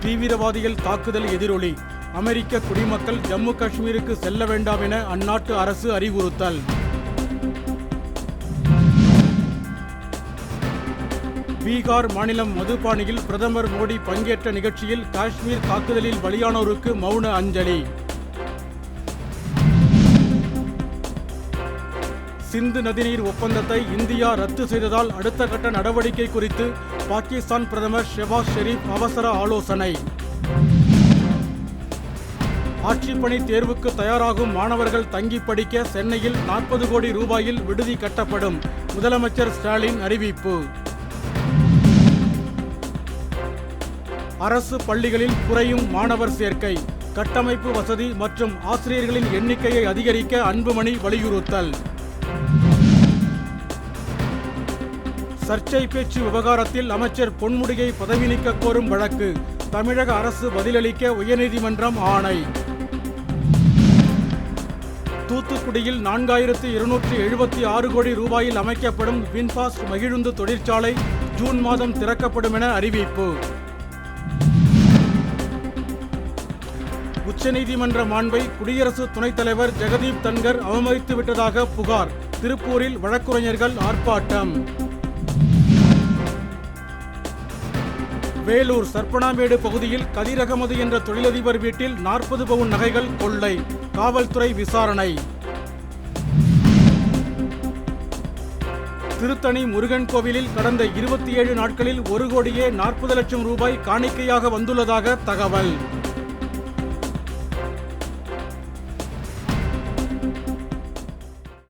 தீவிரவாதிகள் தாக்குதல் எதிரொலி. அமெரிக்க குடிமக்கள் ஜம்மு காஷ்மீருக்கு செல்ல வேண்டாம் என அந்நாட்டு அரசு அறிவுறுத்தல். பீகார் மாநிலம் மதுபானியில் பிரதமர் மோடி பங்கேற்ற நிகழ்ச்சியில் காஷ்மீர் தாக்குதலில் பலியானோருக்கு மௌன அஞ்சலி. சிந்து நதிநீர் ஒப்பந்தத்தை இந்தியா ரத்து செய்ததால் அடுத்த கட்ட நடவடிக்கை குறித்து பாகிஸ்தான் பிரதமர் ஷெபாஸ் ஷெரீப் அவசர ஆலோசனை. ஆட்சிப்பணி தேர்வுக்கு தயாராகும் மாணவர்கள் தங்கி படிக்க சென்னையில் நாற்பது கோடி ரூபாயில் விடுதி கட்டப்படும் முதலமைச்சர் ஸ்டாலின் அறிவிப்பு. அரசு பள்ளிகளில் குறையும் மாணவர் சேர்க்கை கட்டமைப்பு வசதி மற்றும் ஆசிரியர்களின் எண்ணிக்கையை அதிகரிக்க அன்புமணி வலியுறுத்தல். சர்ச்சை பேச்சு விவகாரத்தில் அமைச்சர் பொன்முடியை பதவி நீக்க கோரும் வழக்கு. தமிழக அரசு பதிலளிக்க உயர்நீதிமன்றம் ஆணை. தூத்துக்குடியில் நான்காயிரத்து இருநூற்றி எழுபத்தி ஆறு கோடி ரூபாயில் அமைக்கப்படும் வின்பாஸ்ட் மகிழுந்து தொழிற்சாலை ஜூன் மாதம் திறக்கப்படும் என அறிவிப்பு. உச்சநீதிமன்ற மாண்பை குடியரசு துணைத் தலைவர் ஜெகதீப் தன்கர் அவமதித்து விட்டதாக புகார். திருப்பூரில் வழக்குரைஞர்கள் ஆர்ப்பாட்டம். வேலூர் சர்ப்பணாமேடு பகுதியில் கதிர் அகமது என்ற தொழிலதிபர் வீட்டில் நாற்பது பவுன் நகைகள் கொள்ளை. காவல்துறை விசாரணை. திருத்தணி முருகன் கோவிலில் கடந்த இருபத்தி ஏழு நாட்களில் ஒரு கோடியே நாற்பது லட்சம் ரூபாய் காணிக்கையாக வந்துள்ளதாக தகவல்.